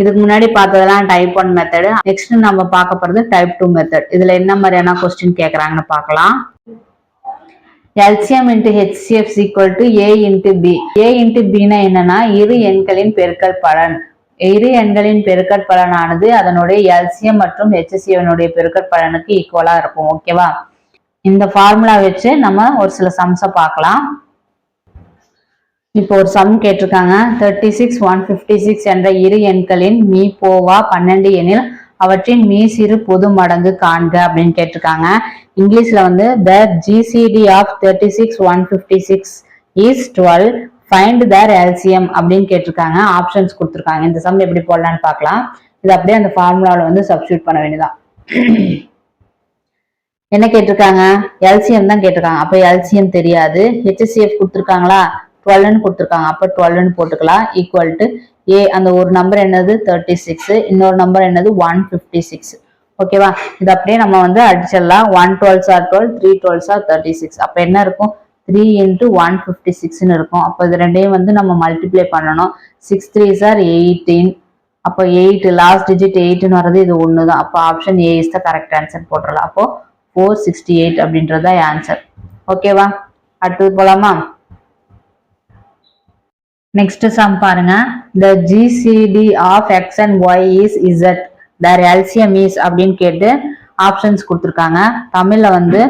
இதுக்கு முன்னாடி பார்த்ததெல்லாம் டைப் ஒன் மெத்தடு நெக்ஸ்ட் நம்ம பார்க்க போறது டைப் டூ மெத்தட் இதுல என்ன மாதிரியான கொஸ்டின் கேக்குறாங்கன்னு பார்க்கலாம். LCM into HCF equal to A into B A into பின்னா என்னன்னா இரு எண்களின் பெருக்கல் பலன். இரு எண்களின் பெருக்கற் பலனானது அதனுடைய எல்சிஎம் மற்றும் ஹெச்சிஎஃப்னுடைய பெருக்கற் பலனுக்கு ஈக்குவலா இருக்கும். ஓகேவா இந்த ஃபார்முலா வச்சு நம்ம ஒரு சில சம்ஸை பார்க்கலாம். இப்போ ஒரு சம் கேட்டிருக்காங்க. Thirty six one fifty six என்ற இரு எண்களின் மீ போவா பன்னெண்டு எனில் அவற்றின் மீ சிறு பொது மடங்கு காண்க அப்படின்னு கேட்டிருக்காங்க. இங்கிலீஷ்ல வந்து the GCD of thirty six one fifty six is twelve find their LCM அப்படின்னு கேட்டிருக்காங்க. ஆப்ஷன்ஸ் கொடுத்துருக்காங்க. இந்த சம் எப்படி போடலான்னு பார்க்கலாம். இது அப்படியே அந்த ஃபார்முலாவில் வந்து சப்ஸ்டியூட் பண்ண வேண்டியதான் என்ன கேட்டிருக்காங்க? எல்சிஎம் தான் கேட்டிருக்காங்க. அப்போ எல்சிஎம் தெரியாது. ஹெச்எஸ்சிஎஃப் கொடுத்துருக்காங்களா? டுவெல்னு கொடுத்துருக்காங்க. அப்போ டுவெல்னு போட்டுக்கலாம். ஈக்குவல் டு ஏ அந்த ஒரு நம்பர் என்னது? தேர்ட்டி சிக்ஸ் இன்னொரு நம்பர் என்னது? ஒன் ஃபிஃப்டி சிக்ஸ் ஓகேவா இது அப்படியே நம்ம வந்து அடிச்சிடலாம். One twelves are twelve three twelves are thirty six அப்போ என்ன இருக்கும்? த்ரீ இன்ட்டு ஒன் ஃபிஃப்டி சிக்ஸ்னு இருக்கும். அப்போ இது ரெண்டையும் வந்து நம்ம மல்டிப்ளை பண்ணணும். சிக்ஸ் த்ரீ சார் எயிட்டீன் அப்போ எயிட் லாஸ்ட் டிஜிட் எயிட்னு வர்றது இது ஒன்று தான் அப்போ option A is the correct answer போட்டுடலாம். அப்போ ஃபோர் சிக்ஸ்டி எயிட் அப்படின்றது தான் ஆன்சர் ஓகேவா அடுத்தது போகலாமா நெக்ஸ்ட் சம் பாருங்க. The GCD of X and Y is Z their LCM is அப்படின்னு கேட்டு ஆப்ஷன்ஸ் கொடுத்துருக்காங்க. தமிழ்ல வந்து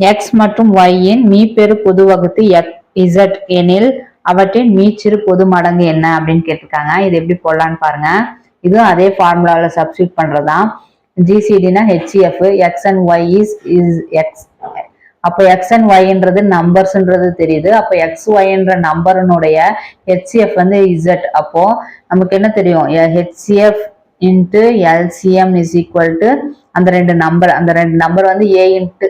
எக்ஸ் மற்றும் ஒய்யின் மீப்பெரு பொது வகுத்து எக் இசட் எனில் அவற்றின் மீச்சிறு பொது மடங்கு என்ன அப்படின்னு கேட்டிருக்காங்க. இது எப்படி போடலான்னு பாருங்க. இதுவும் அதே ஃபார்முலாவில் சப்ஸ்டியூட் பண்றதுதான். ஜிசிடினா HCF X and Y is is X அப்போ எக்ஸ் அண்ட் ஒய்ன்றது நம்பர்ஸ்ன்றது தெரியுது. அப்போ எக்ஸ் ஒய்ன்ற நம்பருனுடைய ஹெச்சிஎஃப் வந்து இசட் அப்போ நமக்கு என்ன தெரியும்? HCF into LCM is equal to அந்த ரெண்டு நம்பர் அந்த ரெண்டு நம்பர் வந்து ஏ இன்ட்டு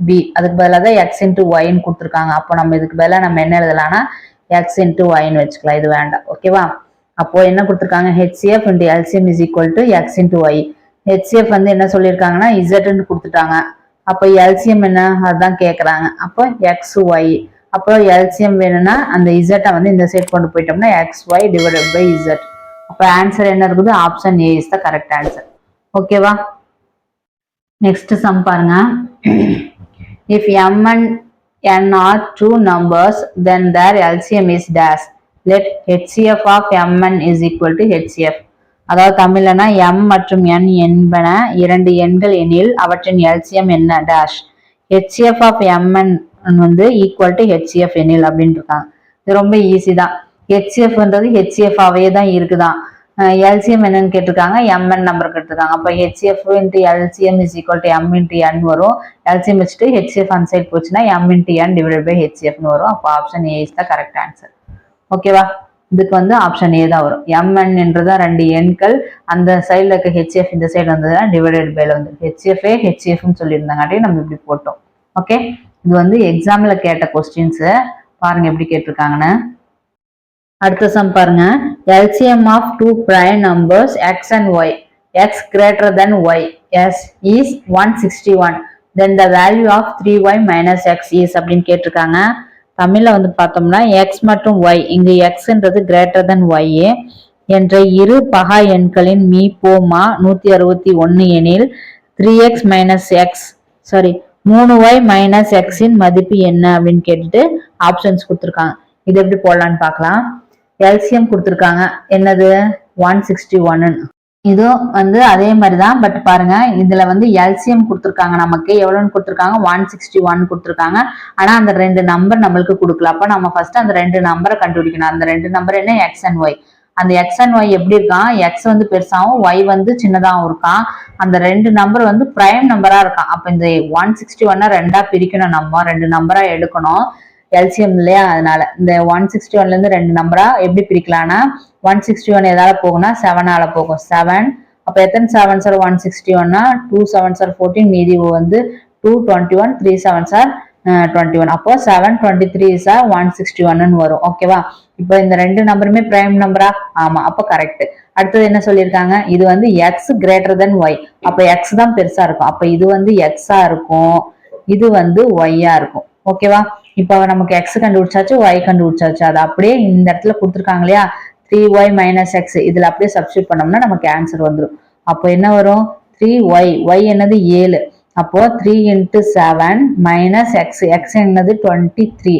பி அதுக்கு பதிலாக தான் எக்ஸ் இன்ட்டு ஒய்ன்னு கொடுத்துருக்காங்க. அப்போ நம்ம இதுக்கு பதிலாக நம்ம என்ன எழுதலாம்னா எக்ஸ் இன்ட்டு ஒய்ன்னு வச்சுக்கலாம். இது வேண்டாம். ஓகேவா அப்போ என்ன கொடுத்துருக்காங்க? HCF into LCM is equal to X into Y HCF வந்து என்ன சொல்லியிருக்காங்கன்னா இசட்னு கொடுத்துட்டாங்க. அப்போ எல்சிஎம் என்ன? அதுதான் கேட்குறாங்க அப்போ எக்ஸ் ஒய் அப்போ எல்சிஎம் வேணும்னா அந்த இசட்டை வந்து இந்த சைட் கொண்டு போயிட்டோம்னா X Y divided by Z அப்போ ஆன்சர் என்ன இருக்குது? Option A is the correct answer ஓகேவா நெக்ஸ்ட் சம் பாருங்க. If M and N are two numbers then their LCM is dash let HCF of MN is equal to HCF அதாவது தமிழ்லனா M மற்றும் என் என்பன இரண்டு எண்கள் எனில் அவற்றின் எல்சிஎம் என்ன? டேஷ் ஹெச்எஃப் ஆஃப் எம்என் வந்து ஈக்குவல் டு ஹெச்எஃப் எனில் அப்படின்னு இருக்காங்க. இது ரொம்ப ஈஸி தான். ஹெச்எஃப்ன்றது ஹெச்சிஎஃப் தான் இருக்குதான். எல்சிஎம் என்னன்னு கேட்டிருக்காங்க. எம்என் நம்பர் கேட்டிருக்காங்க. அப்போ HF into LCM is equal to M into N வரும். எல்சிஎம் வச்சுட்டு ஹெச்எஃப் அன் சைட் போச்சுன்னா M into N divide by ஹெச்எஃப்னு வரும். அப்போ option A is the correct answer ஓகேவா இதுக்கு வந்து ஆப்ஷன் ஏ தான் வரும். எம்என் என்றதான் ரெண்டு எண்கள். அந்த சைடில் இருக்க ஹெச்எஃப் இந்த சைடு வந்ததுன்னா டிவைடட் பைல வந்து ஹெச்எஃப்ஏ ஹெச்எஃப்னு சொல்லியிருந்தாங்காட்டி நம்ம இப்படி போட்டோம். ஓகே இது வந்து எக்ஸாமில் கேட்ட கொஸ்டின்ஸு பாருங்க எப்படி கேட்டிருக்காங்கன்னு. அடுத்த சம் பாருங்க. LCM of two prime numbers X and Y X greater than Y is is one sixty one then the value of three Y minus X is அப்படின்னு கேட்டிருக்காங்க. தமிழ்ல வந்து பார்த்தோம்னா எக்ஸ் மற்றும் ஒய் இங்கு எக்ஸ்ன்றது கிரேட்டர் தென் ஒய் என்ற இரு பகா எண்களின் மீ போமா நூத்தி அறுபத்தி ஒன்னு எனில் three X minus X sorry மூணு ஒய் மைனஸ் எக்ஸின் மதிப்பு என்ன அப்படின்னு கேட்டுட்டு ஆப்ஷன்ஸ் கொடுத்துருக்காங்க. இது எப்படி போடலான்னு பார்க்கலாம். எல்சிஎம் கொடுத்துருக்காங்க. என்னது? ஒன் சிக்ஸ்டி ஒன்னு இதுவும் வந்து அதே மாதிரி தான் பட் பாருங்க இதுல வந்து எல்சிஎம் கொடுத்துருக்காங்க நமக்கு. எவ்வளோன்னு கொடுத்துருக்காங்க? ஒன் சிக்ஸ்டி ஒன் கொடுத்துருக்காங்க. ஆனா அந்த ரெண்டு நம்பர் நம்மளுக்கு கொடுக்கல. அப்போ நம்ம ஃபர்ஸ்ட் அந்த ரெண்டு நம்பரை கண்டுபிடிக்கணும். அந்த ரெண்டு நம்பர் என்ன? எக்ஸ் அண்ட் ஒய் அந்த எக்ஸ் அண்ட் ஒய் எப்படி இருக்கான்? எக்ஸ் வந்து பெருசாகவும் ஒய் வந்து சின்னதாகவும் இருக்கான். அந்த ரெண்டு நம்பர் வந்து பிரைம் நம்பரா இருக்கான். அப்போ இந்த ஒன் சிக்ஸ்டி ஒன்னா ரெண்டா பிரிக்கணும் நம்ம. ரெண்டு நம்பரா எடுக்கணும். எல்சிஎம் இல்லையா? அதனால. இந்த ஒன் சிக்ஸ்டி ஒன்ல இருந்து ரெண்டு நம்பரா எப்படி பிரிக்கலாம்னா ஒன் சிக்ஸ்டி ஒன் எதால போகும்னா செவனால போகும். செவன் அப்ப எத்தனை செவன் சார் ஒன் சிக்ஸ்டி ஒன்னா டூ செவன் சார் ஃபோர்டீன் மீதி வந்து two twenty one three seven are twenty one அப்போ seven twenty three are one sixty ஒன்னு வரும். ஓகேவா இப்போ இந்த ரெண்டு நம்பருமே பிரைம் நம்பரா ஆமா. அப்போ கரெக்ட் அடுத்தது என்ன சொல்லியிருக்காங்க? இது வந்து எக்ஸ் கிரேட்டர் தென் ஒய் அப்போ எக்ஸ் தான் பெருசா இருக்கும். அப்போ இது வந்து எக்ஸா இருக்கும். இது வந்து ஒய்யா இருக்கும். ஓகேவா இப்போ நமக்கு எக்ஸ் கண்டுபிடிச்சாச்சு ஒய் கண்டுபிடிச்சாச்சு. அது அப்படியே இந்த இடத்துல கொடுத்துருக்காங்க இல்லையா? த்ரீ ஒய் மைனஸ் எக்ஸ் இதில் அப்படியே சப்ஸ்டியூட் பண்ணோம்னா நமக்கு ஆன்சர் வந்துடும் அப்போ என்ன வரும்? த்ரீ ஒய் ஒய் என்னது? ஏழு. அப்போ three into seven minus X X என்னது? டுவெண்ட்டி த்ரீ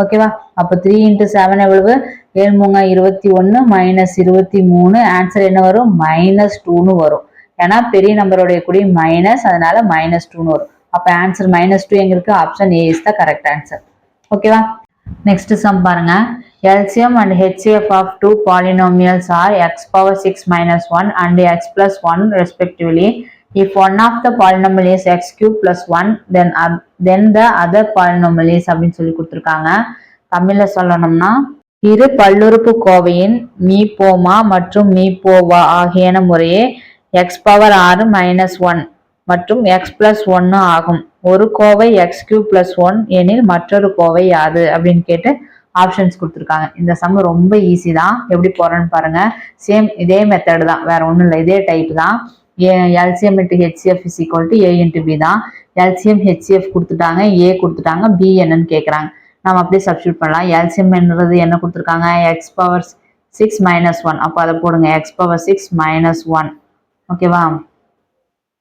ஓகேவா அப்போ த்ரீ இன்ட்டு செவன் எவ்வளவு? ஏழு மூங்க இருபத்தி ஒன்று மைனஸ் இருபத்தி மூணு. ஆன்சர் என்ன வரும்? மைனஸ் டூன்னு வரும். ஏன்னா பெரிய நம்பருடைய கூடிய மைனஸ் அதனால மைனஸ் டூன்னு வரும். அப்போ ஆன்சர் மைனஸ் டூ எங்க இருக்கு option A is the correct answer ஓகேவா நெக்ஸ்ட் சம் பாருங்க LCM and HCF of two polynomials are x power 6 minus 1 and x plus 1 respectively. If one of the polynomial is x cube plus 1 then oth- then the other polynomial is அப்படின்னு சொல்லி கொடுத்துருக்காங்க தமிழ்ல சொல்லணும்னா இரு பல்லுறுப்பு கோவையின் me போமா மற்றும் me போவா ஆகியன முறையே எக்ஸ் பவர் ஆறு மைனஸ் ஒன் மற்றும் எக்ஸ் பிளஸ் ஒன்னு ஆகும். ஒரு கோவை எக்ஸ் கியூ பிளஸ் ஒன் எனில் மற்றொரு கோவை யாது? அப்படின்னு கேட்டு ஆப்ஷன்ஸ் கொடுத்துருக்காங்க. இந்த சம் ரொம்ப ஈஸி தான். எப்படி போறேன்னு பாருங்க. சேம் இதே மெத்தடு தான். வேற ஒன்றும் இல்லை. இதே டைப் தான். LCM into HCF is equal to A into B தான். எல்சிஎம் ஹெச்சிஎஃப் கொடுத்துட்டாங்க. ஏ கொடுத்துட்டாங்க. பி என்னன்னு கேட்குறாங்க நம்ம அப்படியே சப்ஸ்டியூட் பண்ணலாம். எல்சிஎம் என்னது? என்ன கொடுத்துருக்காங்க? X power six minus one அப்போ அதை போடுங்க. X power six minus one ஓகேவா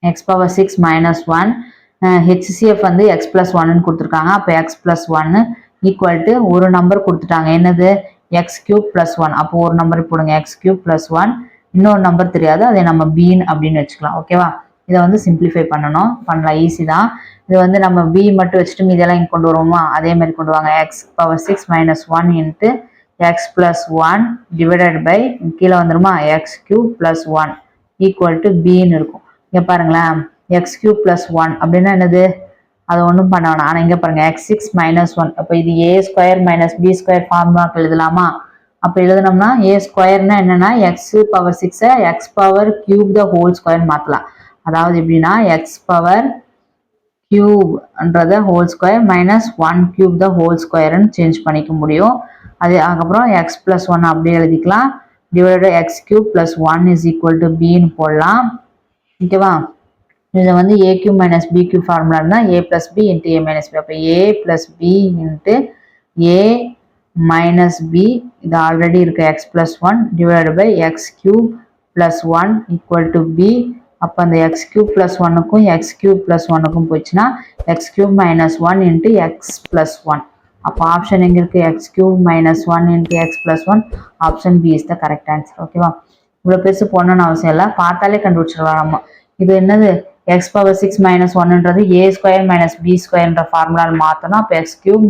X power six minus one HCF வந்து எக்ஸ் ப்ளஸ் ஒன்னு கொடுத்துருக்காங்க. அப்போ எக்ஸ் ப்ளஸ் ஒன்னு ஈக்குவல் டு ஒரு நம்பர் கொடுத்துட்டாங்க. என்னது? எக்ஸ் கியூப் ப்ளஸ் ஒன் அப்போ ஒரு நம்பர் போடுங்க. எக்ஸ் கியூப் ப்ளஸ் ஒன் இன்னொரு நம்பர் தெரியாது. அதை நம்ம பீன் அப்படின்னு வச்சுக்கலாம். ஓகேவா இதை வந்து சிம்பிளிஃபை பண்ணணும். பண்ணலாம். ஈஸி தான். இது வந்து நம்ம பி மட்டும் வச்சுட்டு மீதெல்லாம் இங்கே கொண்டு வருவோமா? அதே மாதிரி கொண்டு வாங்க. X power six minus one into X plus one divided by கீழே வந்துருமா? X cube plus one equal to பின்னு இருக்கும். இங்கே பாருங்களேன். எக்ஸ் கியூ ப்ளஸ் ஒன் அப்படின்னா என்னது? அது ஒன்றும் பண்ண வேணாம். ஆனால் இங்கே பாருங்கள் எக்ஸ் சிக்ஸ் மைனஸ் ஒன் அப்போ இது A square minus B square ஃபார்முலாக்கு எழுதலாமா? அப்போ எழுதுனோம்னா ஏ ஸ்கொயர்னா என்னென்னா எக்ஸ் பவர் சிக்ஸை X power cube the whole square மாற்றலாம் அதாவது எப்படின்னா X power கியூப்ன்றத whole square minus one cube the whole ஸ்கொயர்னு சேஞ்ச் பண்ணிக்க முடியும். அது அதுக்கப்புறம் எக்ஸ் ப்ளஸ் ஒன் அப்படியே எழுதிக்கலாம். Divided X cube plus one is equal to பின்னு போடலாம். ஓகேவா? இதை வந்து A cube minus B cube formula இருந்தால் A plus B into A minus B அப்போ A plus B into A minus B இது already இருக்குது X plus one divide by X cube plus one equal to B அப்போ அந்த X cube plus ஒன்னுக்கும் X cube plus ஒன்னுக்கும் போச்சுன்னா X cube minus one into X plus one அப்போ option எங்கே இருக்குது X cube minus one into X plus one option B is the correct answer ஓகேவா? இவ்வளோ பெருசு போடணும்னு அவசியம் இல்லை. பார்த்தாலே கண்டுபிடிச்சிடலாம் நம்ம இது என்னது? எக்ஸ் பவர் சிக்ஸ் மைனஸ் ஒன்னுன்றது ஏ ஸ்கொயர் மைனஸ் பி ஸ்கொயர்ன்ற ஃபார்முலாவில் மாற்றணும் அப்போ எக்ஸ் கியூப்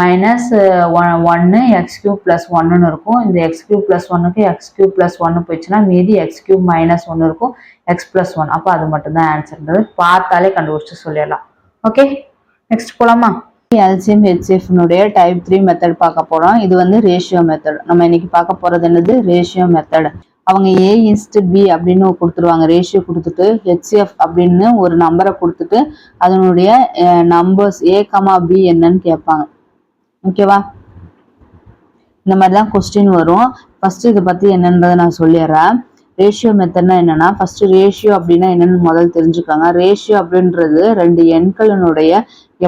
மைனஸ் ஒன்று எக்ஸ் கியூப் ப்ளஸ் ஒன்றுன்னு இருக்கும். இந்த எக்ஸ் கியூப் ப்ளஸ் ஒன்னுக்கு எக்ஸ் கியூப் ப்ளஸ் ஒன்று போயிடுச்சுன்னா மீதி எக்ஸ் கியூப் மைனஸ் ஒன்று இருக்கும். எக்ஸ் ப்ளஸ் ஒன் அப்போ அது மட்டும்தான் ஆன்சர்ன்றது பார்த்தாலே கண்டுபிடிச்சு சொல்லிடலாம். ஓகே நெக்ஸ்ட் போலாமா? எல்சிஎம் ஹெச்எஃப்னுடைய டைப் த்ரீ மெத்தட் பார்க்க போறோம். இது வந்து ரேஷியோ மெத்தட் நம்ம இன்னைக்கு பார்க்க போறது என்னது? ரேஷியோ மெத்தட் அவங்க ஏ இன்ஸ்ட் பி அப்படின்னு கொடுத்துருவாங்க. ரேஷியோ கொடுத்துட்டு ஹெச்எஃப் அப்படின்னு ஒரு நம்பரை கொடுத்துட்டு அதனுடைய நம்பர்ஸ் ஏ கமா பி என்னன்னு கேட்பாங்க. ஓகேவா இந்த மாதிரி தான் கொஸ்டின் வரும். ஃபர்ஸ்ட் இதை பத்தி என்னன்றதை நான் சொல்லிடுறேன். ரேஷியோ மெத்தட்னா என்னன்னா ஃபர்ஸ்ட் ரேஷியோ அப்படின்னா என்னன்னு முதல் தெரிஞ்சுக்கோங்க. ரேஷியோ அப்படின்றது ரெண்டு எண்களினுடைய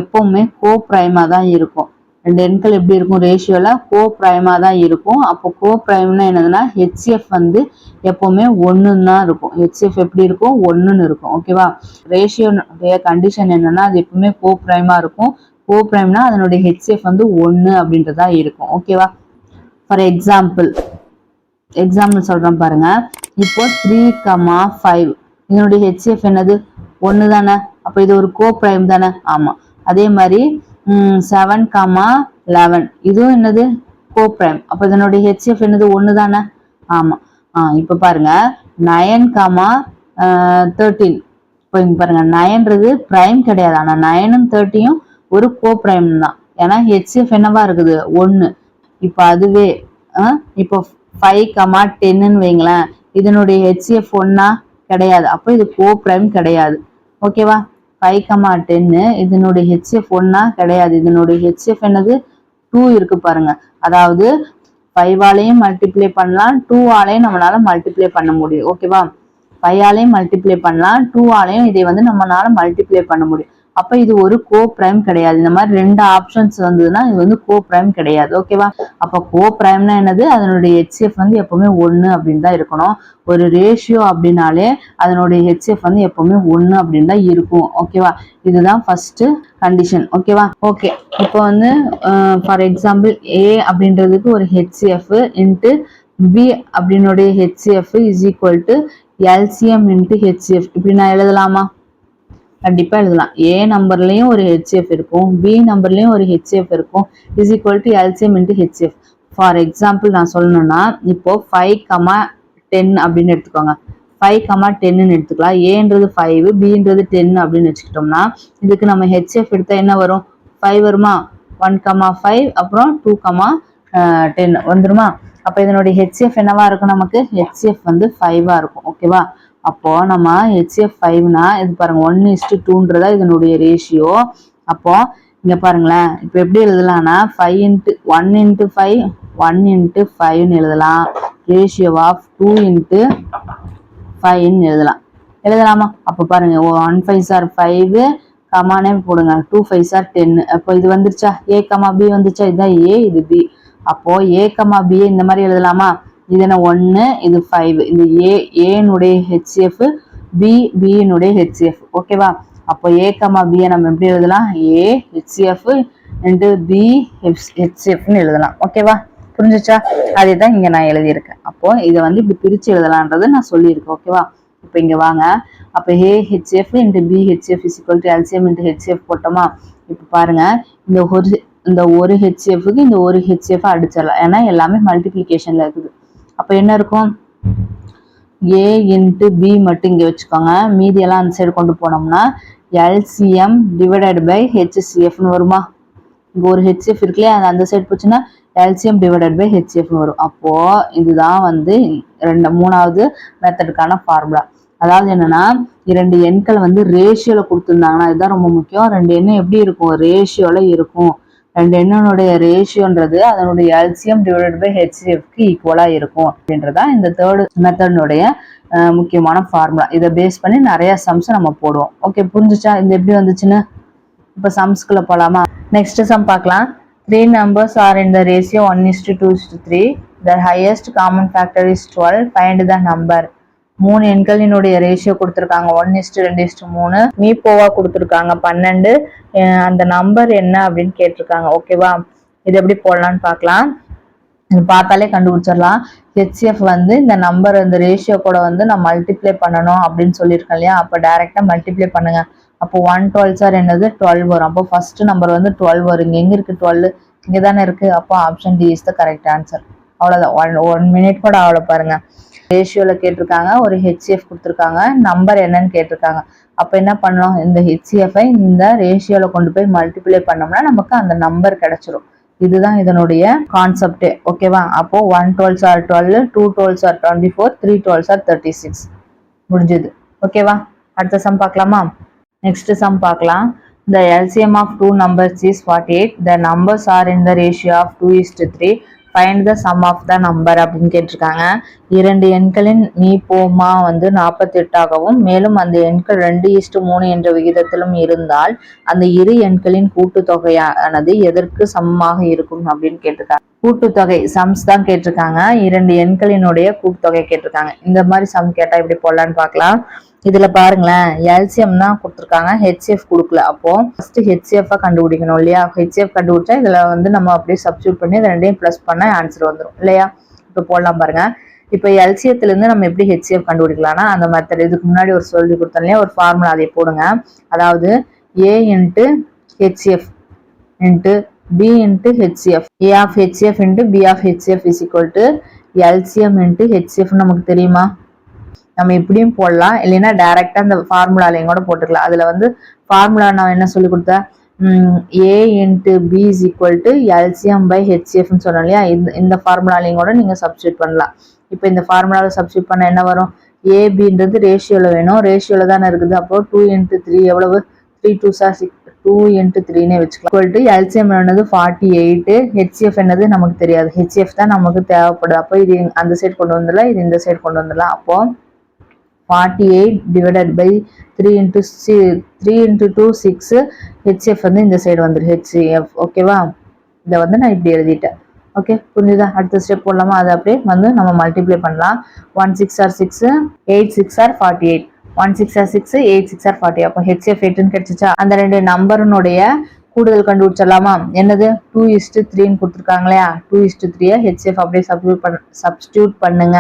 எப்பவுமே கோ பிரைமா தான் இருக்கும். ரெண்டு எண்கள் எப்படி இருக்கும்? ரேஷியோல கோ பிரைமா தான் இருக்கும். அப்போ கோ பிரைம்னா என்னதுன்னா ஹெச்சிஎஃப் வந்து எப்பவுமே ஒன்றுன்னு தான் இருக்கும். ஹெச்சிஎஃப் எப்படி இருக்கும்? ஒன்றுன்னு இருக்கும். ஓகேவா ரேஷியோடைய கண்டிஷன் என்னன்னா அது எப்பவுமே கோ பிரைமா இருக்கும். கோ பிரைம்னா அதனுடைய ஹெச்சிஎஃப் வந்து ஒன்று அப்படின்றதா இருக்கும். ஓகேவா ஃபார் எக்ஸாம்பிள் எக்ஸாம்பிள் சொல்றேன் பாருங்க. இப்போ த்ரீ கமா ஃபைவ் இதனுடைய ஹெச்சிஎஃப் என்னது? ஒன்று தானே அப்போ இது ஒரு கோ பிரைம் தானே? ஆமாம் அதே மாதிரி செவன் கமா லெவன் இதுவும் என்னது? கோ பிரைம் அப்போ இதனுடைய ஹெச்எஃப் என்னது? ஒன்று தானே? ஆமாம் ஆ இப்போ பாருங்க. நயன் காமா தேர்ட்டீன் இப்போ இங்க பாருங்க. நயன்றது பிரைம் கிடையாது. ஆனால் நயனும் தேர்ட்டியும் ஒரு கோ பிரைம் தான். ஏன்னா ஹெச்எஃப் என்னவா இருக்குது? ஒன்று இப்போ அதுவே ஆ, இப்போ ஃபைவ் கமா டென்னு வைங்களேன். இதனுடைய ஹெச்எஃப் ஒன்னா கிடையாது. அப்போ இது கோ பிரைம் கிடையாது ஓகேவா ஃபைவ் கமா டென்னு இதனுடைய ஹெச்எஃப் ஒன்னா கிடையாது. இதனுடைய ஹெச்எஃப் என்னது? டூ இருக்கு பாருங்க. அதாவது ஃபைவ் ஆலையும் மல்டிப்ளை பண்ணலாம். டூ ஆலையும் நம்மளால மல்டிப்ளை பண்ண முடியும். ஓகேவா ஃபைவ் ஆலையும் மல்டிப்ளை பண்ணலாம். டூ ஆலையும் இதை வந்து நம்மளால மல்டிப்ளை பண்ண முடியும். அப்ப இது ஒரு கோ பிரைம் கிடையாது. இந்த மாதிரி ரெண்டு ஆப்ஷன்ஸ் வந்ததுன்னா இது வந்து கோ பிரைம் கிடையாது ஓகேவா அப்ப கோ பிரைம்னா என்னது? அதனுடைய ஹெச்எஃப் வந்து எப்பவுமே ஒன்னு அப்படின்னு தான் இருக்கணும். ஒரு ரேஷியோ அப்படின்னாலே அதனுடைய ஹெச்எஃப் வந்து எப்பவுமே ஒன்னு அப்படின்னு தான் இருக்கும். ஓகேவா இதுதான் ஃபர்ஸ்ட் கண்டிஷன் ஓகேவா ஓகே இப்போ வந்து ஃபார் எக்ஸாம்பிள் ஏ அப்படின்றதுக்கு ஒரு HCF into B அப்படின்னுடைய HCF is equal to LCM into HCF இப்படி நான் எழுதலாமா? கண்டிப்பா எழுதலாம். ஏ நம்பர்லயும் ஒரு ஹெச்எஃப் இருக்கும். பி நம்பர்லயும் ஒரு ஹெச்எஃப் இருக்கும். Is equal to LCM into HF for example நான் சொல்லணும்னா இப்போ ஃபைவ் கமா டென் அப்படின்னு எடுத்துக்கோங்க. ஃபைவ் கமா டென்னு எடுத்துக்கலாம். ஏன்றது ஃபைவ் பின்றது டென் அப்படின்னு வச்சுக்கிட்டோம்னா இதுக்கு நம்ம ஹெச்எஃப் எடுத்தா என்ன வரும்? ஃபைவ் வருமா? ஒன் கமா ஃபைவ் அப்புறம் டூ கமா டென் வந்துருமா? அப்போ இதனுடைய ஹெச்எஃப் என்னவா இருக்கும் நமக்கு? ஹெச்எஃப் வந்து ஃபைவா இருக்கும். ஓகேவா அப்போ நம்ம ஹெச்எஃப் ஃபைவ்னா இது பாருங்க ஒன் இஸ்டு டூன்றதா இதனுடைய ரேஷியோ அப்போ இங்க பாருங்களேன் இப்போ எப்படி எழுதலாம்னா five into one into five one into ஃபைவ்னு எழுதலாம். ரேஷியோ ஆஃப் டூ இன்ட்டு ஃபைவ்னு எழுதலாம். எழுதலாமா? அப்போ பாருங்க ஒன் ஃபைவ் சார் ஃபைவ் கமானே போடுங்க. டூ ஃபைவ் சார் டென்னு அப்போ இது வந்துருச்சா? ஏ கமா பி வந்துச்சா இதுதான் ஏ இது பி அப்போ ஏ கமா பி இந்த மாதிரி எழுதலாமா? இது என்ன ஒன்று இது ஃபைவ் இந்த ஏ ஏனுடைய ஹெச்எஃப் பி பியினுடைய ஹெச்எஃப் ஓகேவா அப்போ ஏ கமா பியை நம்ம எப்படி எழுதலாம்? ஏ ஹெச்எஃப் இன்ட்டு பி ஹெச்எஃப்னு எழுதலாம். ஓகேவா புரிஞ்சுச்சா? அதே தான் இங்கே நான் எழுதியிருக்கேன். அப்போ இதை வந்து இப்படி பிரித்து எழுதலான்றது நான் சொல்லியிருக்கேன். ஓகேவா இப்போ இங்கே வாங்க. அப்போ A HF into B HF is equal to LCM into HF போட்டோமா? இப்போ பாருங்க. இந்த ஒரு இந்த ஒரு ஹெச்எஃப்க்கு இந்த ஒரு ஹெச்எஃப் அடிச்சிடலாம். ஏன்னா எல்லாமே மல்டிப்ளிகேஷனில் இருக்குது. அப்போ என்ன இருக்கும்? ஏ இன்ட்டு பி மட்டும் இங்கே வச்சுக்கோங்க. மீதியெல்லாம் அந்த சைடு கொண்டு போனோம்னா எல்சிஎம் டிவைடட் பை ஹெச்சிஎஃப்னு வருமா? இங்கே ஒரு ஹெச்எஃப் இருக்குல்லையா? அது அந்த சைடு போச்சுன்னா எல்சிஎம் டிவைடட் பை ஹெச்எஃப்னு வரும். அப்போது இதுதான் வந்து ரெண்டு மூணாவது மெத்தடுக்கான ஃபார்முலா அதாவது என்னன்னா இரண்டு எண்கள் வந்து ரேஷியோவில் கொடுத்துருந்தாங்கன்னா இதுதான் ரொம்ப முக்கியம். ரெண்டு எண்ணம் எப்படி இருக்கும்? ரேஷியோவில் இருக்கும். ரெண்டு எண்ணனுடைய ரேஷியோன்றது அதனுடைய எல்சியம் டிவைடட் பை ஹெச்எஃப்க்கு ஈக்குவலா இருக்கும் அப்படின்றதான் இந்த தேர்டு மெத்தடினுடைய முக்கியமான ஃபார்முலா இதை பேஸ் பண்ணி நிறைய சம்ஸை நம்ம போடுவோம். ஓகே புரிஞ்சுச்சா? இந்த எப்படி வந்துச்சுன்னு? இப்போ சம்ஸ்குள்ளே போகலாமா நெக்ஸ்ட் சம் பார்க்கலாம். Three numbers are in the ratio one is to two is to three the highest common factor is twelve find the number மூணு எண்களினுடைய ரேஷியோ கொடுத்துருக்காங்க. ஒன் இஸ்டு ரெண்டு இஸ்டு மூணு. மீப்போவா கொடுத்துருக்காங்க. பன்னெண்டு. அந்த நம்பர் என்ன அப்படின்னு கேட்டிருக்காங்க. ஓகேவா இது எப்படி போடலான்னு பார்க்கலாம். இது பார்த்தாலே கண்டுபிடிச்சிடலாம். ஹெச்எஃப் வந்து இந்த நம்பர் இந்த ரேஷியோ கூட வந்து நான் மல்டிப்ளை பண்ணணும் அப்படின்னு சொல்லியிருக்கேன் இல்லையா? அப்போ டைரெக்டாக மல்டிப்ளை பண்ணுங்க. அப்போ ஒன் டுவெல் சார் என்னது? டுவெல் வரும். அப்போ ஃபர்ஸ்ட் நம்பர் வந்து டுவெல் வரும். இங்கே எங்கே இருக்குது டுவெல் இங்கே தானே இருக்குது அப்போ option D is the correct answer அவ்வளோதான் ஒன் ஒன் மினிட் கூட அவ்வளோ பாருங்க. ரேஷியோவில் கேட்டிருக்காங்க ஒரு ஹெச்எஃப் கொடுத்துருக்காங்க நம்பர் என்னன்னு கேட்டிருக்காங்க. அப்போ என்ன பண்ணலாம் இந்த ஹெச்சிஎஃப்ஐ இந்த ரேஷியோவில் கொண்டு போய் மல்டிப்ளை பண்ணோம்னா நமக்கு அந்த நம்பர் கிடைச்சிரும். இதுதான் இதனுடைய கான்செப்டே ஓகேவா அப்போ one twelves are twelve two twelves are twenty four three twelves are thirty six முடிஞ்சது ஓகேவா அடுத்த சம் பார்க்கலாமா? நெக்ஸ்ட் சம் பார்க்கலாம். The LCM of two numbers is 48 the numbers are in the ratio of 2 is to 3 find the sum of the number அப்படின்னு கேட்டிருக்காங்க. இரண்டு எண்களின் நீ போமா வந்து நாற்பத்தெட்டாகவும் மேலும் அந்த எண்கள் ரெண்டு இஸ்டு மூணு என்ற விகிதத்திலும் இருந்தால் அந்த இரு எண்களின் கூட்டுத்தொகையானது எதற்கு சமமாக இருக்கும் அப்படின்னு கேட்டிருக்காங்க. கூட்டுத்தொகை சம்ஸ் தான் கேட்டிருக்காங்க. இரண்டு எண்களினுடைய கூட்டுத்தொகை கேட்டிருக்காங்க. இந்த மாதிரி சம் கேட்டா எப்படி போடலான்னு பார்க்கலாம். இதுல பாருங்களேன் எல்சிஎம் தான் கொடுத்துருக்காங்க. ஹெச்எஃப் கொடுக்கல. அப்போ ஃபர்ஸ்ட் ஹெச்எஃப் கண்டுபிடிக்கணும் இல்லையா? ஹெச்எஃப் கண்டுபிடிச்சா இதுல வந்து நம்ம அப்படியே சப்ஸ்டியூட் பண்ணி ரெண்டையும் ப்ளஸ் பண்ண ஆன்சர் வந்துடும் இல்லையா? இப்போ போடலாம் பாருங்க. இப்போ எல்சிஎத்துல இருந்து நம்ம எப்படி ஹெச்எஃப் கண்டுபிடிக்கலாம்னா அந்த மெத்தட் இதுக்கு முன்னாடி ஒரு சொல்லி கொடுத்தோம் இல்லையா? ஒரு ஃபார்முலா அதை போடுங்க. அதாவது A into HF into B into HF A of HF into B of HF is equal to LCM into HF நமக்கு தெரியுமா? நம்ம இப்படியும் போடலாம். இல்லைன்னா டைரக்டா அந்த ஃபார்முலாலையும் கூட போட்டுக்கலாம். அதுல வந்து ஃபார்முலா நான் என்ன சொல்லி கொடுத்தேன்? A into B is equal to LCM by ஹெச்சிஎஃப்னு சொன்னோம் இல்லையா? இந்த இந்த ஃபார்முலாலையும் கூட நீங்க சப்ஸ்டியூட் பண்ணலாம். இப்போ இந்த ஃபார்முலாவில் சப்ஸ்டியூட் பண்ண என்ன வரும்? ஏபின்றது ரேஷியோவில் வேணும். ரேஷியோவில் தானே இருக்குது. அப்போ டூ இன்ட்டு த்ரீ எவ்வளவு? Three two are six two into த்ரீனே வச்சுக்கலாம். ஈக்குவல் டு எல்சிஎம் என்னது? ஃபார்ட்டி எயிட்டு ஹெச்எஃப் என்னது? நமக்கு தெரியாது. ஹெச்எஃப் தான் நமக்கு தேவைப்படுது. அப்போ இது அந்த சைடு கொண்டு வந்துடலாம். இது இந்த சைடு கொண்டு வந்துடலாம். அப்போது forty eight divided by three into C three into two six HF வந்து இந்த சைடு வந்துடும் ஹெச்எஃப் ஓகேவா இதை வந்து நான் இப்படி எழுதிட்டேன். ஓகே புரிஞ்சுதா? அடுத்த ஸ்டெப் போடலாமா? அதை அப்படியே வந்து நம்ம மல்டிப்ளை பண்ணலாம். One six are six eight six are forty eight one six are six eight six are forty அப்போ ஹெச்எஃப் எயிட்டுன்னு கிடைச்சிச்சா? அந்த ரெண்டு நம்பருனுடைய கூடுதல் கண்டுபிடிச்சிடலாமா? என்னது? டூ இஸ்டு த்ரீன்னு கொடுத்துருக்காங்க இல்லையா டூ இஸ்டு த்ரீயை ஹெச்எஃப் அப்படியே சப்ஸ்டியூட் பண்ண சப்ஸ்டியூட் பண்ணுங்க.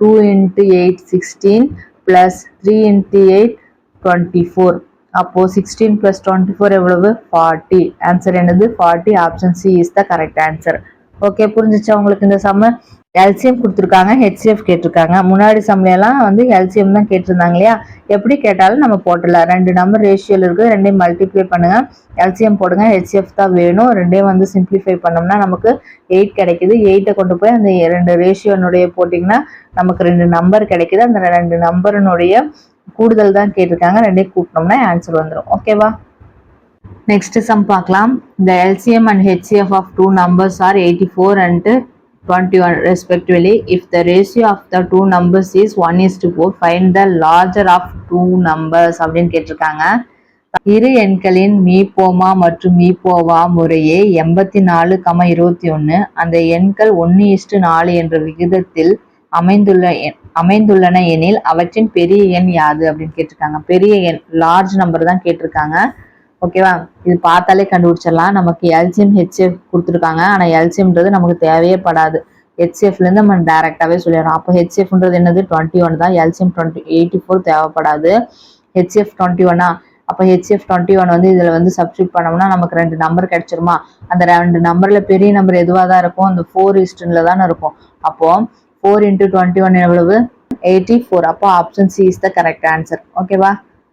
Two into eight sixteen plus three into eight twenty four அப்போது சிக்ஸ்டீன் ப்ளஸ் டுவெண்ட்டி ஃபோர் எவ்வளவு? ஃபார்ட்டி ஆன்சர் என்னது? Forty option C is the correct answer okay புரிஞ்சிச்சா உங்களுக்கு இந்த சம்ம எல்சிஎம் கொடுத்துருக்காங்க ஹெச்சிஎஃப் கேட்டிருக்காங்க. முன்னாடி சம்லையெல்லாம் வந்து எல்சிஎம் தான் கேட்டிருந்தாங்க இல்லையா? எப்படி கேட்டாலும் நம்ம போட்டுடலாம். ரெண்டு நம்பர் ரேஷியோவில் இருக்குது ரெண்டையும் மல்டிப்ளை பண்ணுங்கள் எல்சிஎம் போடுங்க ஹெச்சிஎஃப் தான் வேணும். ரெண்டையும் வந்து சிம்பிளிஃபை பண்ணோம்னா நமக்கு எயிட் கிடைக்குது. எயிட்டை கொண்டு போய் அந்த ரெண்டு ரேஷியோனுடைய போட்டிங்கன்னா நமக்கு ரெண்டு நம்பர் கிடைக்குது. அந்த ரெண்டு நம்பருனுடைய கூடுதல் தான் கேட்டிருக்காங்க. ரெண்டையும் கூட்டினோம்னா ஆன்சர் வந்துடும் ஓகேவா நெக்ஸ்ட் சம் பார்க்கலாம். இந்த LCM and HCF of two numbers are eighty four and 21 respectively. If the ratio of the two numbers is 1 is to 4 find the larger of two numbers அப்படின்னு கேட்டிருக்காங்க. இரு எண்களின் மீபோமா மற்றும் மீபோவா முறையே எண்பத்தி நாலு கம இருபத்தி ஒன்று அந்த எண்கள் ஒன்று இஸ்டு நாலு என்ற விகிதத்தில் அமைந்துள்ள எண் அமைந்துள்ளன எனில் அவற்றின் பெரிய எண் யாது அப்படின்னு கேட்டிருக்காங்க. பெரிய எண் லார்ஜ் நம்பர் தான் கேட்டிருக்காங்க. ஓகேவா? இது பார்த்தாலே கண்டுபிடிச்சிடலாம். நமக்கு எல்சிஎம் ஹெச்எஃப் கொடுத்துருக்காங்க. ஆனால் எல்சிஎம்ன்றது நமக்கு தேவையே படாது. ஹெச்எஃப்லேருந்து நம்ம டேரெக்டாகவே சொல்லிடுறோம் அப்போ ஹெச்எஃப்ன்றது என்னது? டுவெண்ட்டி ஒன் தான் எல்சிஎம் டுவெண்ட்டி எயிட்டி ஃபோர் தேவைப்படாது. ஹெச்எஃப் டுவெண்ட்டி ஒன்னா அப்போ ஹெச்எஃப் டுவெண்ட்டி ஒன் வந்து இதில் வந்து சப்ஸ்டியூட் பண்ணோம்னா நமக்கு ரெண்டு நம்பர் கிடைச்சிருமா? அந்த ரெண்டு நம்பரில் பெரிய நம்பர் எதுவாக தான் இருக்கும்? அந்த ஃபோர் ஈஸ்டனில் தானே இருக்கும். அப்போது ஃபோர் இன்ட்டு டுவெண்ட்டி ஒன் எவ்வளவு? எயிட்டி ஃபோர் அப்போ option C is the correct answer ஓகேவா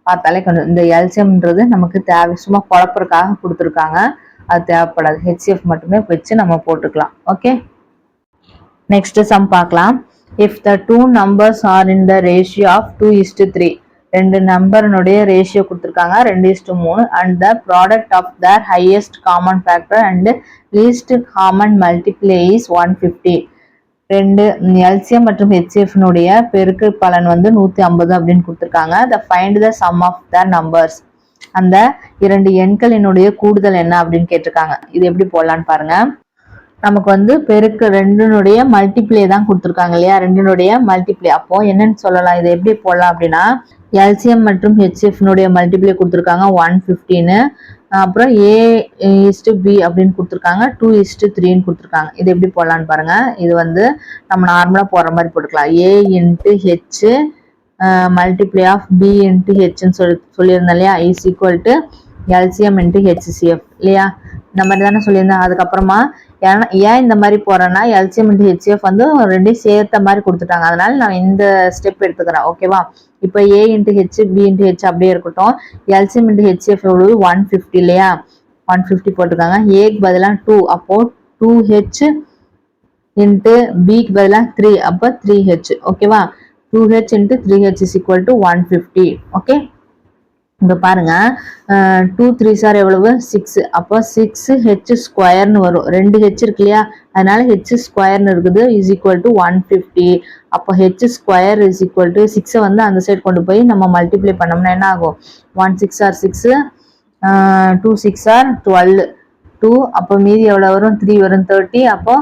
பார்த்தாலே கொஞ்சம் இந்த எல்சிஎம்ன்றது நமக்கு தேவை. சும்மா குழப்பறக்காக கொடுத்துருக்காங்க. அது தேவைப்படாது. ஹெச்எஃப் மட்டுமே வச்சு நம்ம போட்டுக்கலாம். ஓகே நெக்ஸ்ட் சம் பார்க்கலாம். If the two numbers are in the ratio of two is to three ரெண்டு நம்பரனுடைய ரேஷியோ கொடுத்துருக்காங்க. ரெண்டு இஸ்டு மூணு. And the product of the highest common factor and least common multiple is one fifty ரெண்டு LCM மற்றும் ஹெச்எஃப்னுடைய பெருக்கு பலன் வந்து நூற்றி ஐம்பது அப்படின்னு கொடுத்துருக்காங்க. The find the sum of the numbers அந்த இரண்டு எண்களினுடைய கூடுதல் என்ன அப்படின்னு கேட்டிருக்காங்க. இது எப்படி போடலான்னு பாருங்க. நமக்கு வந்து பெருக்கு ரெண்டுனுடைய மல்டிப்ளே தான் கொடுத்துருக்காங்க இல்லையா? ரெண்டுனுடைய மல்டிப்ளே அப்போ என்னன்னு சொல்லலாம். இதை எப்படி போடலாம் அப்படின்னா எல்சிஎம் மற்றும் ஹெச்எஃப்னுடைய மல்டிப்ளே கொடுத்துருக்காங்க. ஒன் ஃபிஃப்டின்னு அப்புறம் ஏ இஸ்டு பி அப்படின்னு கொடுத்துருக்காங்க. டூ இஸ்டு த்ரீன்னு கொடுத்துருக்காங்க. இது எப்படி போடலான்னு பாருங்கள் இது வந்து நம்ம நார்மலாக போடுற மாதிரி போட்டுக்கலாம். A into H multiply of B into ஹெச்னு சொல்லி சொல்லியிருந்தேன் இல்லையா? Is equal to LCM into HCF இல்லையா? இந்த மாதிரி தானே சொல்லியிருந்தேன். அதுக்கப்புறமா ஏன்னா ஏன் இந்த மாதிரி போறேன்னா எல்சிஎம் அண்ட் ஹெச்எஃப் வந்து ரெண்டையும் சேர்த்த மாதிரி கொடுத்துட்டாங்க. அதனால நான் இந்த ஸ்டெப் எடுத்துக்கிறேன். ஓகேவா இப்போ A into H B into H அப்படியே இருக்கட்டும். எல்சிஎம் இன்ட்டு ஹெச்எஃப் எவ்வளவு? ஒன் ஃபிஃப்டி இல்லையா? ஒன் ஃபிஃப்டி போட்டிருக்காங்க. ஏக்கு பதிலாக டூ அப்போ டூ ஹெச் இன்ட்டு பிக்கு பதிலாக த்ரீ அப்போ த்ரீ ஹெச் ஓகேவா two H into three H is equal to one fifty okay இங்கே பாருங்க. டூ த்ரீ சார் எவ்வளவு? சிக்ஸ் அப்போ சிக்ஸ் ஹெச் ஸ்கொயர்னு வரும். ரெண்டு ஹெச் இருக்கு இல்லையா? அதனால ஹெச் ஸ்கொயர்னு இருக்குது. Is equal to one fifty அப்போ H square is equal to சிக்ஸை வந்து அந்த சைடு கொண்டு போய் நம்ம மல்டிப்ளை பண்ணோம்னா என்ன ஆகும்? One six are six two six are twelve two அப்போ மீதி எவ்வளோ வரும்? த்ரீ வரும். தேர்ட்டி அப்போ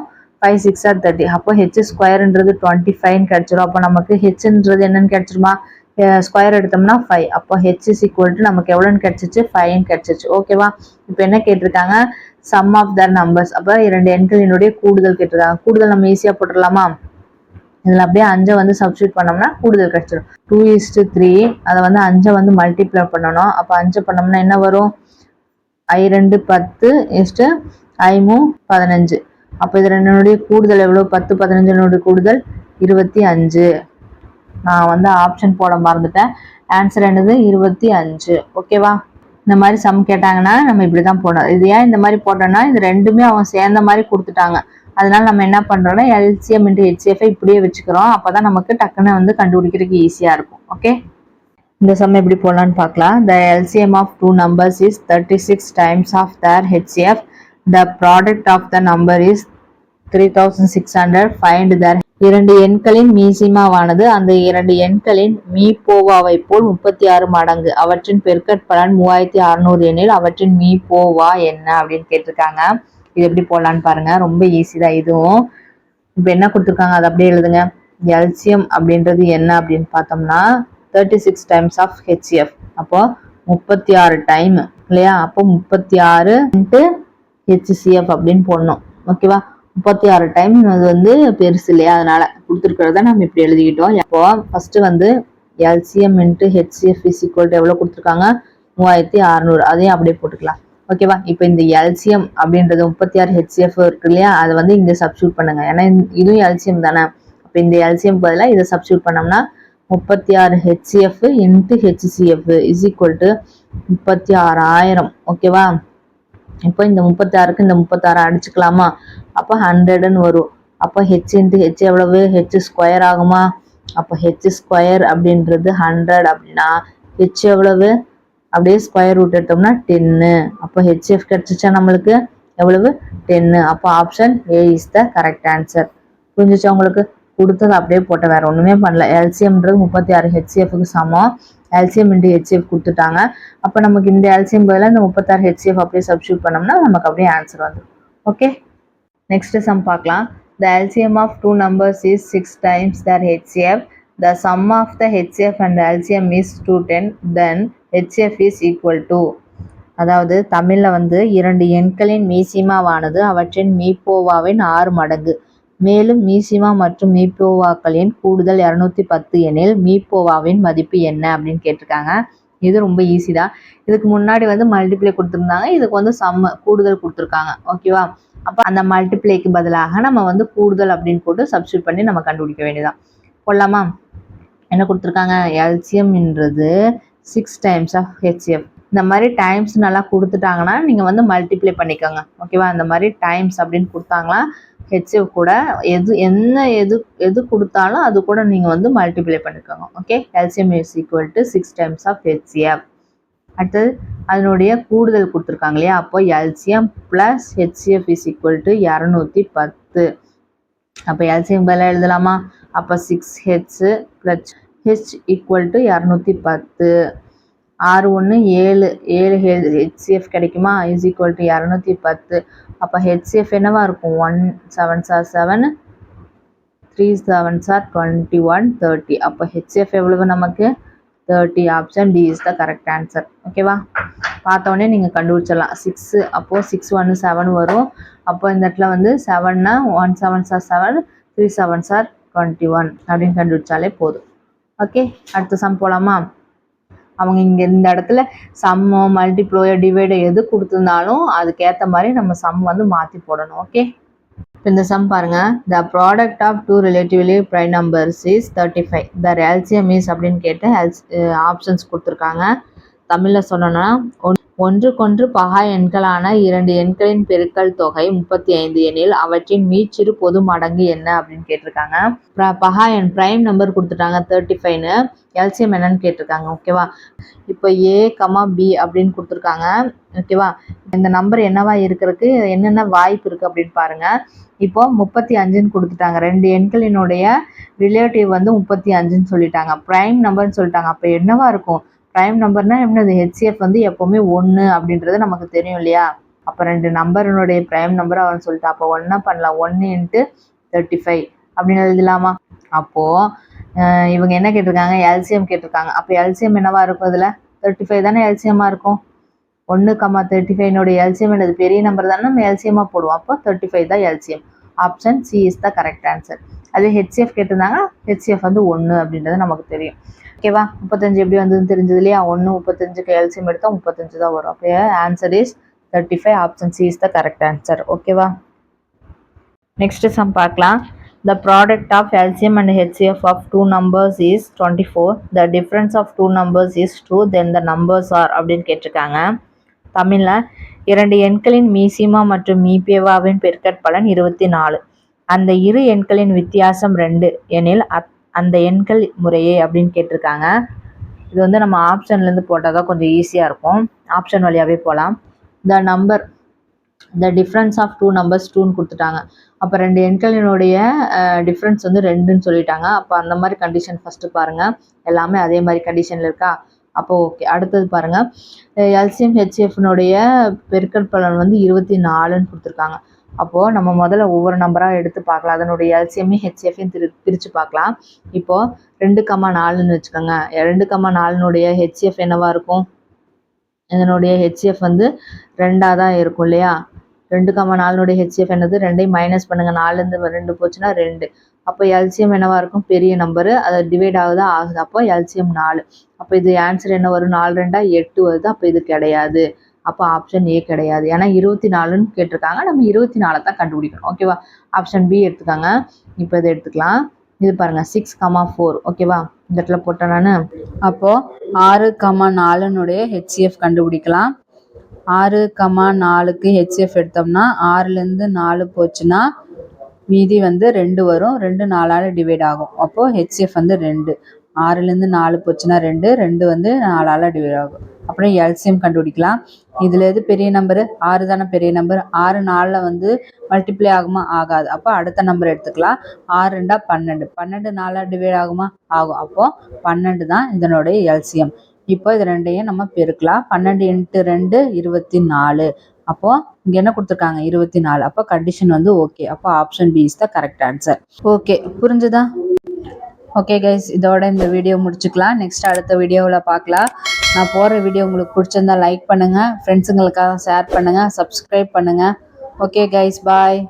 ஃபைவ் சிக்ஸ் ஆர் தேர்ட்டி அப்போ ஹெச் ஸ்கொயர்ன்றது டுவெண்ட்டி ஃபைவ்னு கிடச்சிரும். அப்போ நமக்கு ஹெச்ன்றது என்னன்னு கிடச்சிருமா? ஸ்கொயர் எடுத்தோம்னா ஃபைவ் அப்போ ஹெச் இஸ் ஈக்குவல் டு நமக்கு எவ்வளோன்னு கிடச்சிச்சு? ஃபைவ்னு கிடச்சிச்சு. ஓகேவா இப்போ என்ன கேட்டிருக்காங்க? சம் ஆஃப் தர் நம்பர்ஸ் அப்போ இரண்டு எண்களினுடைய கூடுதல் கேட்டிருக்காங்க. கூடுதல் நம்ம ஈஸியாக போட்டுடலாமா? இதில் அப்படியே அஞ்சை வந்து சப்ஸ்டியூட் பண்ணோம்னா கூடுதல் கிடச்சிடும் டூ இஸ்டு த்ரீ அதை வந்து அஞ்சை வந்து மல்டிப்ளை பண்ணணும். அப்போ அஞ்சை பண்ணோம்னா என்ன வரும்? ஐ ரெண்டு பத்து இஸ்ட்டு ஐமு பதினஞ்சு. அப்போ இது ரெண்டுனுடைய கூடுதல் எவ்வளோ பத்து பதினஞ்சினுடைய கூடுதல் இருபத்தி அஞ்சு. நான் வந்து ஆப்ஷன் போட மறந்துட்டேன். ஆன்சர் என்னது? இருபத்தி அஞ்சு. ஓகேவா இந்த மாதிரி சம் கேட்டாங்கன்னா நம்ம இப்படி தான் போடணும். இது ஏன் இந்த மாதிரி போட்டோம்னா இது ரெண்டுமே அவங்க சேர்ந்த மாதிரி கொடுத்துட்டாங்க. அதனால நம்ம என்ன பண்ணுறோம்னா எல்சிஎம் இன்ட்டு ஹெச்சிஎஃப்ஐ இப்படியே வச்சுக்கிறோம். அப்போ தான் நமக்கு டக்குன்னு வந்து கண்டுபிடிக்கிறதுக்கு ஈஸியாக இருக்கும். ஓகே இந்த சம் எப்படி போடலான்னு பார்க்கலாம். The LCM of two numbers is thirty six times of their HCF the product of the number is three thousand six hundred find their இரண்டு எண்களின் மீசிமாவானது அந்த இரண்டு எண்களின் மீபோவாவை போல் முப்பத்தி ஆறு மடங்கு. அவற்றின் பெருக்கற்பலன் மூவாயிரத்தி அறுநூறு எண்ணில் அவற்றின் மீபோவா என்ன அப்படின்னு கேட்டிருக்காங்க. இது எப்படி போடலான்னு பாருங்க. ரொம்ப ஈஸி தான் இதுவும். இப்போ என்ன கொடுத்துருக்காங்க? அதை அப்படியே எழுதுங்க. எல்சியம் அப்படின்றது என்ன அப்படின்னு பார்த்தோம்னா thirty six times of HF அப்போ முப்பத்தி ஆறு டைம் இல்லையா? அப்போ முப்பத்தி ஆறு இன்ட்டு ஹெச்சிஎஃப் அப்படின்னு போடணும். ஓகேவா முப்பத்தி ஆறு டைம் அது வந்து பெருசு இல்லையா? அதனால கொடுத்துருக்கிறத நம்ம இப்படி எழுதிக்கிட்டோம். அப்போ ஃபர்ஸ்ட் வந்து LCM into HCF is equal எவ்வளோ கொடுத்துருக்காங்க? மூவாயிரத்தி அறநூறு. அதையும் அப்படியே போட்டுக்கலாம். ஓகேவா இப்போ இந்த எல்சிஎம் அப்படின்றது முப்பத்தி ஆறு ஹெச்சிஎஃப் இருக்கு இல்லையா? அதை வந்து இங்கே சப்ஸ்டியூட் பண்ணுங்க. ஏன்னா இதுவும் எல்சிஎம் தானே. இப்போ இந்த எல்சிஎம் பதிலாக இதை சப்ஸ்டியூட் பண்ணோம்னா முப்பத்தி ஆறு HCF into HCF is equal to முப்பத்தி ஆறாயிரம். ஓகேவா இப்போ இந்த முப்பத்தாறுக்கு இந்த முப்பத்தாறு அடிச்சுக்கலாமா? அப்போ ஹண்ட்ரடுன்னு வரும். அப்போ ஹெச் இன்ட்டு ஹெச் எவ்வளவு? ஹெச் ஸ்கொயர் ஆகுமா? அப்போ ஹெச் ஸ்கொயர் அப்படின்றது ஹண்ட்ரட் அப்படின்னா ஹெச் எவ்வளவு? அப்படியே ஸ்கொயர் ரூட் எடுத்தோம்னா டென்னு அப்போ ஹெச்எஃப் கிடச்சிச்சா நம்மளுக்கு? எவ்வளவு? டென்னு அப்போ option A is the correct answer புரிஞ்சிச்சா உங்களுக்கு? கொடுத்தது அப்படியே போட்ட வேற ஒன்றுமே பண்ணல. எல்சிஎம்ன்றது முப்பத்தி ஆறு ஹெச்சிஎஃப்க்கு சமம். எல்சிஎம் இன்ட்டு ஹெச்எஃப் கொடுத்துட்டாங்க. அப்போ நமக்கு இந்த எல்சிஎம் பதிலாக இந்த முப்பத்தாறு ஹெச்எஃப் அப்படியே சப்ஸ்டியூட் பண்ணோம்னா நமக்கு அப்படியே ஆன்சர் வந்துடும் ஓகே நெக்ஸ்ட் சம் பார்க்கலாம். The LCM of two numbers is six times their HF the sum of the HF and LCM is two ten then HF is equal to அதாவது தமிழில் வந்து இரண்டு எண்களின் மீசிமாவானது அவற்றின் மீப்போவாவின் ஆறு மடங்கு. மேலும் மீசிமா மற்றும் மீப்போவாக்களின் கூடுதல் இரநூத்தி பத்து எனில் மீப்போவாவின் மதிப்பு என்ன அப்படின்னு கேட்டிருக்காங்க. இது ரொம்ப ஈஸி தான். இதுக்கு முன்னாடி வந்து மல்டிப்ளை கொடுத்துருந்தாங்க. இதுக்கு வந்து சம்ம கூடுதல் கொடுத்துருக்காங்க. ஓகேவா அப்போ அந்த மல்டிப்ளைக்கு பதிலாக நம்ம வந்து கூடுதல் அப்படின்னு போட்டு சப்ஸ்டியூட் பண்ணி நம்ம கண்டுபிடிக்க வேண்டியதான் போடலாமா? என்ன கொடுத்துருக்காங்க? எல்சியம்ன்றது சிக்ஸ் டைம்ஸ் ஆஃப் ஹெச்எஃப் இந்த மாதிரி டைம்ஸ் நல்லா கொடுத்துட்டாங்கன்னா நீங்கள் வந்து மல்டிப்ளை பண்ணிக்கோங்க. ஓகேவா இந்த மாதிரி டைம்ஸ் அப்படின்னு கொடுத்தாங்களா ஹெச்எஃப் கூட எது என்ன எது எது கொடுத்தாலும் அது கூட நீங்கள் வந்து மல்டிப்ளை பண்ணிக்கோங்க okay LCM is equal to six times of HCF அடுத்தது அதனுடைய கூடுதல் கொடுத்துருக்காங்க இல்லையா? அப்போ LCM plus HCF is equal to இரநூத்தி பத்து. அப்போ எல்சிஎம் பதிலாக எழுதலாமா? அப்போ six H plus H equal to இரநூத்தி பத்து. ஆறு ஒன்று ஏழு ஏழு ஹெச்சிஎஃப் கிடைக்குமா? இஸ் ஈக்குவல் டு இரநூத்தி பத்து. அப்போ ஹெச்சிஎஃப் என்னவாக இருக்கும்? One seven sir seven three seven sir twenty one thirty அப்போ ஹெச்எஃப் எவ்வளவு நமக்கு? Thirty option D is the correct answer ஓகேவா பார்த்தோன்னே நீங்கள் கண்டுபிடிச்சிடலாம். சிக்ஸு அப்போது சிக்ஸ் ஒன்று செவன் வரும். அப்போ இந்த இடத்துல வந்து செவன்னா one seven sir seven three seven sir twenty one அப்படின்னு கண்டுபிடிச்சாலே போதும். ஓகே அடுத்த சம் போகலாமா அவங்க இங்கே இந்த இடத்துல சம்மோ மல்டிப்ளோயோ டிவைடோ எது கொடுத்துருந்தாலும் அதுக்கேற்ற மாதிரி நம்ம சம் வந்து மாற்றி போடணும் ஓகே இப்போ இந்த சம் பாருங்க. The product of two relatively prime numbers is thirty five the LCM is அப்படின்னு கேட்டு ஆப்ஷன்ஸ் eh, கொடுத்துருக்காங்க. தமிழில் சொன்னோன்னா ஒன்- ஒன்றுக்கொன்று பகா எண்களான இரண்டு எண்களின் பெருக்கல் தொகை முப்பத்தி ஐந்து எனில் அவற்றின் மீச்சிறு பொது மடங்கு என்ன அப்படின்னு கேட்டிருக்காங்க. பகா எண் பிரைம் நம்பர் கொடுத்துட்டாங்க தேர்ட்டி ஃபைவ்னு எல்சிஎம் என்னன்னு கேட்டிருக்காங்க ஓகேவா இப்போ ஏ கமா பி அப்படின்னு கொடுத்துருக்காங்க ஓகேவா இந்த நம்பர் என்னவா இருக்கிறதுக்கு என்னென்ன வாய்ப்பு இருக்குது அப்படின்னு பாருங்க. இப்போ முப்பத்தி அஞ்சுன்னு கொடுத்துட்டாங்க ரெண்டு எண்களினுடைய ரிலேட்டிவ் வந்து முப்பத்தி அஞ்சுன்னு சொல்லிட்டாங்க. ப்ரைம் நம்பர்னு சொல்லிட்டாங்க அப்போ என்னவா இருக்கும்? ப்ரைம் நம்பர்னா என்னது? ஹெச்சிஎஃப் வந்து எப்போவுமே ஒன்று அப்படின்றது நமக்கு தெரியும் இல்லையா? அப்போ ரெண்டு நம்பரனுடைய ப்ரைம் நம்பர் அவன் சொல்லிட்டு அப்போ ஒன்றா பண்ணலாம். ஒன்று இன்ட்டு தேர்ட்டி ஃபைவ் அப்படின்னு எழுதலாமா? அப்போது இவங்க என்ன கேட்டிருக்காங்க? எல்சிஎம் கேட்டிருக்காங்க. அப்போ எல்சிஎம் என்னவா இருக்கும் இதில் தேர்ட்டி ஃபைவ் தானே எல்சிஎம்மாக இருக்கும். ஒன்று கம்மா தேர்ட்டி ஃபைவ்னுடைய எல்சிஎம் என்னது? பெரிய நம்பர் தானே நம்ம எல்சிஎம்மாக போடுவோம். அப்போ தேர்ட்டி ஃபைவ் தான் LCM option C is the correct answer அதே ஹெச்சிஎஃப் கேட்டிருந்தாங்க ஹெச்சிஎஃப் வந்து ஒன்று அப்படின்றது நமக்கு தெரியும். ஓகேவா? முப்பத்தஞ்சு எப்படி வந்ததுன்னு தெரிஞ்சது இல்லையா ஒன்று முப்பத்தஞ்சுக்கு எல்சியம் எடுத்தால் முப்பத்தஞ்சு தான் வரும். அப்படியே answer is thirty five option C is the correct answer ஓகேவா? நெக்ஸ்ட் சம் பார்க்கலாம். The product of LCM and HCF of two numbers is twenty four the difference of two numbers is two then the numbers are அப்படின்னு கேட்டிருக்காங்க. தமிழில் இரண்டு எண்களின் மீசிமா மற்றும் மீபேவாவின் பெருக்கற்பலன் இருபத்தி நாலு. அந்த இரு எண்களின் வித்தியாசம் ரெண்டு. எனில் அத் அந்த எண்கள் முறையே அப்படின்னு கேட்டிருக்காங்க. இது வந்து நம்ம ஆப்ஷன்லேருந்து போட்டால் தான் கொஞ்சம் ஈஸியாக இருக்கும். ஆப்ஷன் வழியாகவே போகலாம் the number the difference of two numbers டூன்னு கொடுத்துட்டாங்க. அப்போ ரெண்டு எண்களினுடைய டிஃப்ரென்ஸ் வந்து ரெண்டுன்னு சொல்லிட்டாங்க. அப்போ அந்த மாதிரி கண்டிஷன் ஃபஸ்ட்டு பாருங்கள் எல்லாமே அதே மாதிரி கண்டிஷனில் இருக்கா? அப்போ ஓகே அடுத்தது பாருங்கள் எல்சிஎம் ஹெச்எஃப்னுடைய பெருக்கல் பலன் வந்து இருபத்தி நாலுன்னு கொடுத்துருக்காங்க. அப்போது நம்ம முதல்ல ஒவ்வொரு நம்பராக எடுத்து பார்க்கலாம். அதனுடைய எல்சிஎம்மையும் ஹெச்எஃப்ஐயும் திரு பிரித்து பார்க்கலாம். இப்போது ரெண்டு கம்மா நாலுன்னு வச்சுக்கோங்க. ரெண்டு கம்மா நாலுனுடைய ஹெச்எஃப் என்னவா இருக்கும்? இதனுடைய ஹெச்எஃப் வந்து ரெண்டாக தான் இருக்கும் இல்லையா? ரெண்டு கம்மா நாலுனுடைய ஹெச்எஃப் என்னது? ரெண்டையும் மைனஸ் பண்ணுங்கள் நாலுலேருந்து ரெண்டு போச்சுன்னா ரெண்டு. அப்போ எல்சிஎம் என்னவா இருக்கும்? பெரிய நம்பரு அதை டிவைட் ஆகுதா? ஆகுது. அப்போ எல்சிஎம் நாலு. அப்போ இது ஆன்சர் என்ன வரும்? நாலு ரெண்டா எட்டு வருது. அப்போ இது கிடையாது. அப்போ ஆப்ஷன் ஏ கிடையாது. ஏன்னா இருபத்தி நாலுன்னு கேட்டிருக்காங்க. நம்ம இருபத்தி நாலை தான் கண்டுபிடிக்கணும். ஓகேவா ஆப்ஷன் பி எடுத்துக்காங்க. இப்போ இதை எடுத்துக்கலாம். இது பாருங்கள் சிக்ஸ் கமா ஃபோர் ஓகேவா இந்த இடத்துல போட்டேன் நான். அப்போது ஆறு கமா நாலுனுடைய ஹெச்சிஎஃப் கண்டுபிடிக்கலாம். ஆறு கமா நாலுக்கு ஹெச்சிஎஃப் எடுத்தோம்னா ஆறுலேருந்து நாலு போச்சுன்னா மீதி வந்து ரெண்டு வரும். ரெண்டு நாலால் டிவைட் ஆகும். அப்போது ஹெச்எஃப் வந்து ரெண்டு. ஆறுலேருந்து நாலு போச்சுன்னா ரெண்டு. ரெண்டு வந்து நாலால் டிவைட் ஆகும். அப்புறம் எல்சியம் கண்டுபிடிக்கலாம். இதில் எது பெரிய நம்பரு ஆறு தானே பெரிய நம்பர் ஆறு நாளில் வந்து மல்டிப்ளை ஆகுமா? ஆகாது. அப்போ அடுத்த நம்பர் எடுத்துக்கலாம். ஆறு ரெண்டா பன்னெண்டு. பன்னெண்டு நாளாக டிவைட் ஆகுமா? ஆகும். அப்போது பன்னெண்டு தான் இதனுடைய எல்சியம் இப்போ இது ரெண்டையும் நம்ம பெருக்கலாம். பன்னெண்டு இன்ட்டு ரெண்டு இருபத்தி நாலு அப்போது இங்கே என்ன கொடுத்துருக்காங்க? இருபத்தி நாலு அப்போ கண்டிஷன் வந்து ஓகே அப்போ option B is the correct answer okay புரிஞ்சுதா? ஓகே கைஸ் இதோட இந்த வீடியோ முடிச்சுக்கலாம். நெக்ஸ்ட் அடுத்த வீடியோவில் பார்க்கலாம். நான் போடுற வீடியோ உங்களுக்கு பிடிச்சிருந்தா லைக் பண்ணுங்கள் ஃப்ரெண்ட்ஸுங்களுக்காக ஷேர் பண்ணுங்கள் சப்ஸ்கிரைப் பண்ணுங்கள் ஓகே கைஸ் பாய்